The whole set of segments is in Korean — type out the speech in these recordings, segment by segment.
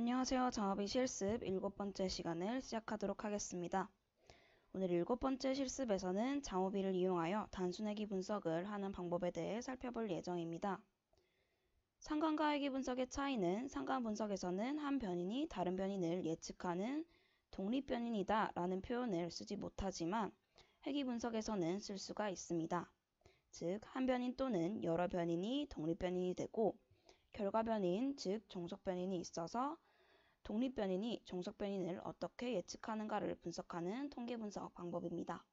안녕하세요. 장업이 실습 일곱 번째 시간을 시작하도록 하겠습니다. 오늘 일곱 번째 실습에서는 장호비를 이용하여 단순회기 분석을 하는 방법에 대해 살펴볼 예정입니다. 상관과 회기 분석의 차이는 상관 분석에서는 한 변인이 다른 변인을 예측하는 독립 변인이다 라는 표현을 쓰지 못하지만 회기 분석에서는 쓸 수가 있습니다. 즉, 한 변인 또는 여러 변인이 독립 변인이 되고 결과 변인, 즉 종속 변인이 있어서 독립변인이 종속변인을 어떻게 예측하는가를 분석하는 통계분석 방법입니다.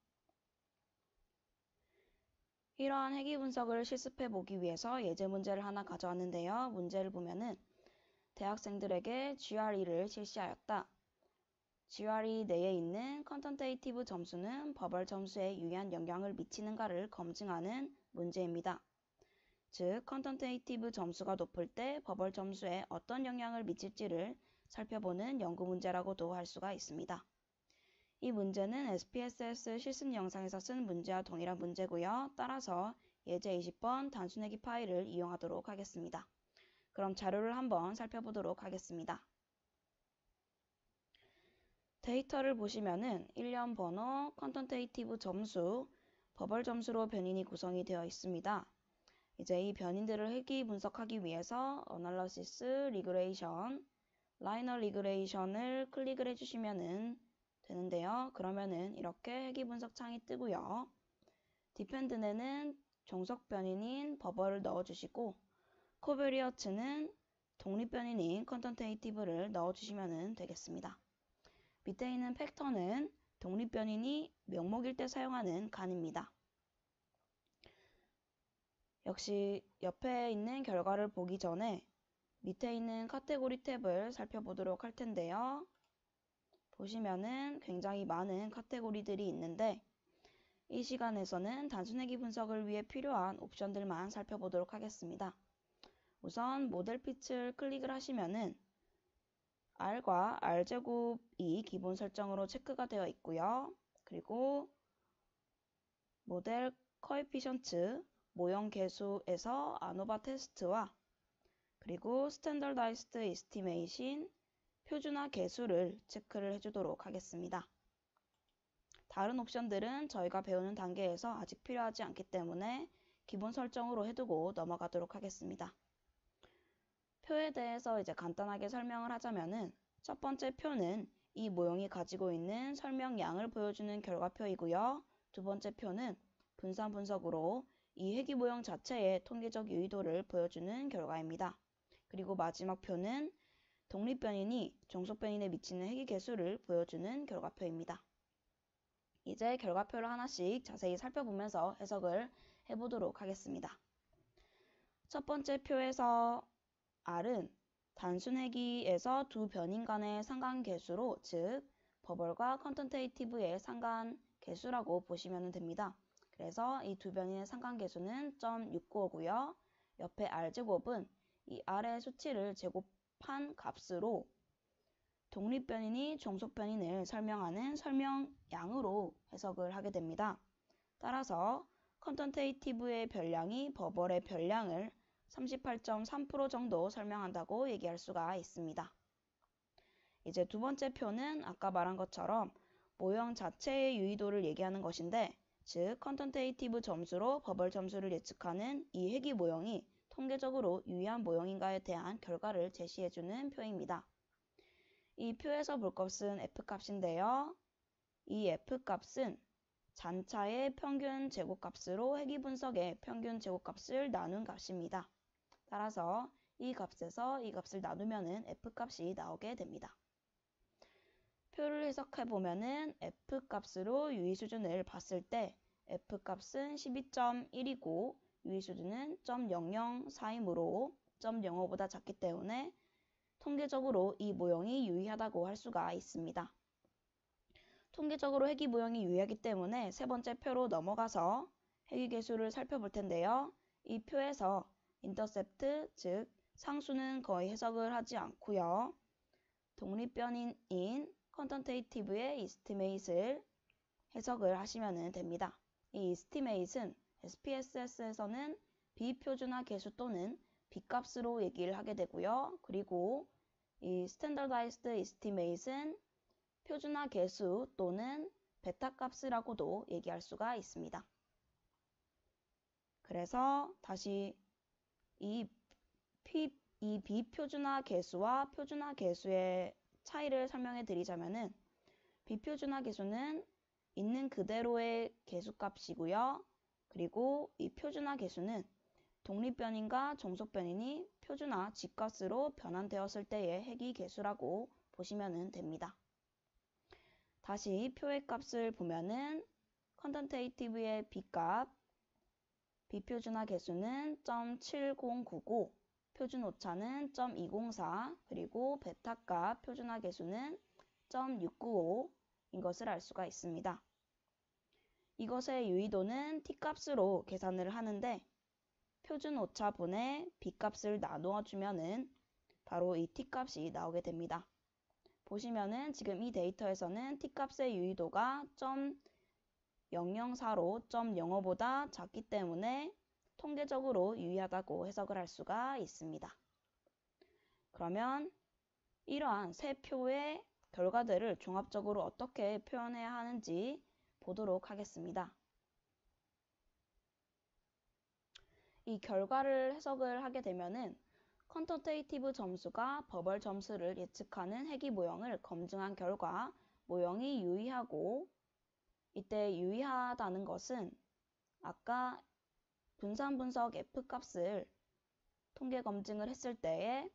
이러한 회귀 분석을 실습해 보기 위해서 예제 문제를 하나 가져왔는데요. 문제를 보면은 대학생들에게 GRE를 실시하였다. GRE 내에 있는 컨턴테이티브 점수는 버벌 점수에 유의한 영향을 미치는가를 검증하는 문제입니다. 즉, 컨턴테이티브 점수가 높을 때 버벌 점수에 어떤 영향을 미칠지를 살펴보는 연구 문제라고도 할 수가 있습니다. 이 문제는 SPSS 실습 영상에서 쓴 문제와 동일한 문제고요. 따라서 예제 20번 단순회기 파일을 이용하도록 하겠습니다. 그럼 자료를 한번 살펴보도록 하겠습니다. 데이터를 보시면은 1년 번호, 컨턴테이티브 점수, 버벌 점수로 변인이 구성이 되어 있습니다. 이제 이 변인들을 회귀 분석하기 위해서 어널러시스, 리그레이션, 라이너 리그레이션을 클릭을 해주시면 되는데요. 그러면은 이렇게 회귀 분석 창이 뜨고요. 디펜드에는 종속 변인인 버버를 넣어주시고 코베리어츠는 독립 변인인 컨턴테이티브를 넣어주시면 되겠습니다. 밑에 있는 팩터는 독립 변인이 명목일 때 사용하는 간입니다. 역시 옆에 있는 결과를 보기 전에 밑에 있는 카테고리 탭을 살펴보도록 할 텐데요. 보시면은 굉장히 많은 카테고리들이 있는데 이 시간에서는 단순회기 분석을 위해 필요한 옵션들만 살펴보도록 하겠습니다. 우선 모델 pit을 클릭을 하시면은 R과 R제곱이 기본 설정으로 체크가 되어 있고요. 그리고 모델 커에피션트 모형 계수에서 아노바 테스트와 그리고 스탠더다이스트 이스티메이션 표준화 계수를 체크를 해주도록 하겠습니다. 다른 옵션들은 저희가 배우는 단계에서 아직 필요하지 않기 때문에 기본 설정으로 해두고 넘어가도록 하겠습니다. 표에 대해서 이제 간단하게 설명을 하자면은 첫 번째 표는 이 모형이 가지고 있는 설명량을 보여주는 결과표이고요. 두 번째 표는 분산 분석으로 이 회귀 모형 자체의 통계적 유의도를 보여주는 결과입니다. 그리고 마지막 표는 독립변인이 종속변인에 미치는 회귀 개수를 보여주는 결과표입니다. 이제 결과표를 하나씩 자세히 살펴보면서 해석을 해보도록 하겠습니다. 첫 번째 표에서 R은 단순 회귀에서 두 변인 간의 상관 개수로 즉 버벌과 컨턴테이티브의 상관 개수라고 보시면 됩니다. 그래서 이 두 변인의 상관계수는 0.695고요. 옆에 R제곱은 이 R의 수치를 제곱한 값으로 독립변인이 종속변인을 설명하는 설명양으로 해석을 하게 됩니다. 따라서 컨턴테이티브의 별량이 버벌의 별량을 38.3% 정도 설명한다고 얘기할 수가 있습니다. 이제 두 번째 표는 아까 말한 것처럼 모형 자체의 유의도를 얘기하는 것인데 즉 컨턴테이티브 점수로 버벌 점수를 예측하는 이 회귀 모형이 통계적으로 유의한 모형인가에 대한 결과를 제시해주는 표입니다. 이 표에서 볼 것은 f값인데요. 이 f값은 잔차의 평균 제곱값으로 회귀 분석의 평균 제곱값을 나눈 값입니다. 따라서 이 값에서 이 값을 나누면 f값이 나오게 됩니다. 표를 해석해 보면은 f값으로 유의 수준을 봤을 때 f값은 12.1이고 유의 수준은 0.004이므로 0.05보다 작기 때문에 통계적으로 이 모형이 유의하다고 할 수가 있습니다. 통계적으로 회귀 모형이 유의하기 때문에 세 번째 표로 넘어가서 회귀 개수를 살펴볼 텐데요. 이 표에서 인터셉트, 즉 상수는 거의 해석을 하지 않고요. 독립변인인 컨턴테이티브의 이스티메이트를 해석을 하시면 됩니다. 이 이스티메이트는 SPSS에서는 비표준화 계수 또는 B값으로 얘기를 하게 되고요. 그리고 이 standardized estimate은 표준화 계수 또는 베타 값이라고도 얘기할 수가 있습니다. 그래서 다시 이, 피, 이 비표준화 계수와 표준화 계수의 차이를 설명해 드리자면은 비표준화 계수는 있는 그대로의 계수값이고요. 그리고 이 표준화 계수는 독립변인과 종속변인이 표준화 집값으로 변환되었을 때의 해기 계수라고 보시면 됩니다. 다시 표의 값을 보면은 컨턴테이티브의 B값, 비표준화 계수는 0.7099, 표준 오차는 0.204, 그리고 베타값 표준화 계수는 0.695인 것을 알 수가 있습니다. 이것의 유의도는 t값으로 계산을 하는데 표준 오차분의 b값을 나누어 주면은 바로 이 t값이 나오게 됩니다. 보시면은 지금 이 데이터에서는 t값의 유의도가 0.004로 0.05보다 작기 때문에 통계적으로 유의하다고 해석을 할 수가 있습니다. 그러면 이러한 세 표의 결과들을 종합적으로 어떻게 표현해야 하는지 보도록 하겠습니다. 이 결과를 해석을 하게 되면은 컨터테이티브 점수가 버벌 점수를 예측하는 해기 모형을 검증한 결과 모형이 유의하고 이때 유의하다는 것은 아까 분산 분석 f 값을 통계 검증을 했을 때에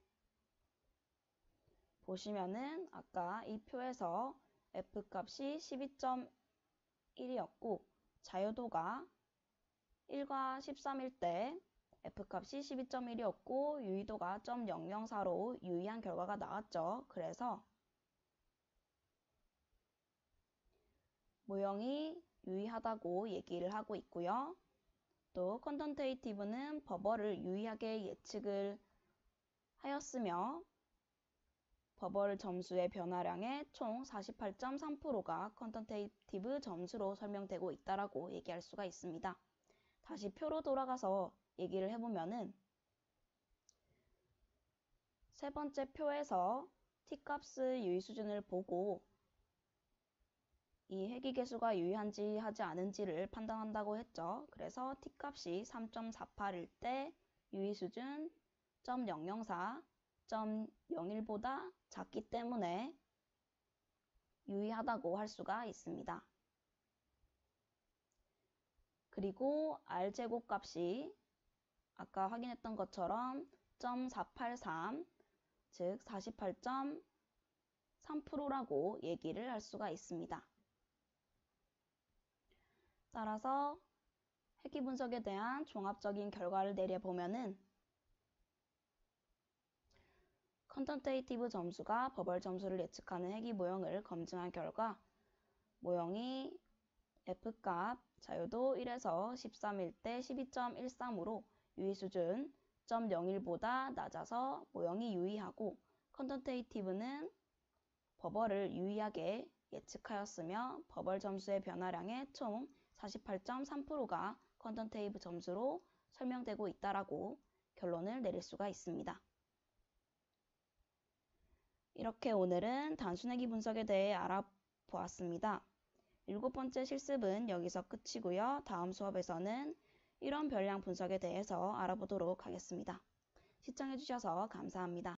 보시면은 아까 이 표에서 f 값이 12.1 이었고 자유도가 1과 13일 때 F값이 12.1이었고 유의도가 0.004로 유의한 결과가 나왔죠. 그래서 모형이 유의하다고 얘기를 하고 있고요. 또 컨턴테이티브는 버버를 유의하게 예측을 하였으며 버벌 점수의 변화량의 총 48.3%가 컨턴테이티브 점수로 설명되고 있다라고 얘기할 수가 있습니다. 다시 표로 돌아가서 얘기를 해보면은 세 번째 표에서 t값의 유의 수준을 보고 이 해기 계수가 유의한지 하지 않은지를 판단한다고 했죠. 그래서 t값이 3.48일 때 유의 수준 0.004, 0.01보다 작기 때문에 유의하다고 할 수가 있습니다. 그리고 r제곱 값이 아까 확인했던 것처럼 0.483, 즉 48.3%라고 얘기를 할 수가 있습니다. 따라서 해기 분석에 대한 종합적인 결과를 내려보면은 컨턴테이티브 점수가 버벌 점수를 예측하는 해기 모형을 검증한 결과 모형이 F값 자유도 1에서 13일 때 12.13으로 유의 수준 0.01보다 낮아서 모형이 유의하고 컨턴테이티브는 버벌을 유의하게 예측하였으며 버벌 점수의 변화량의 총 48.3%가 컨턴테이브 점수로 설명되고 있다라고 결론을 내릴 수가 있습니다. 이렇게 오늘은 단순회기 분석에 대해 알아보았습니다. 일곱 번째 실습은 여기서 끝이고요. 다음 수업에서는 이런 별량 분석에 대해서 알아보도록 하겠습니다. 시청해주셔서 감사합니다.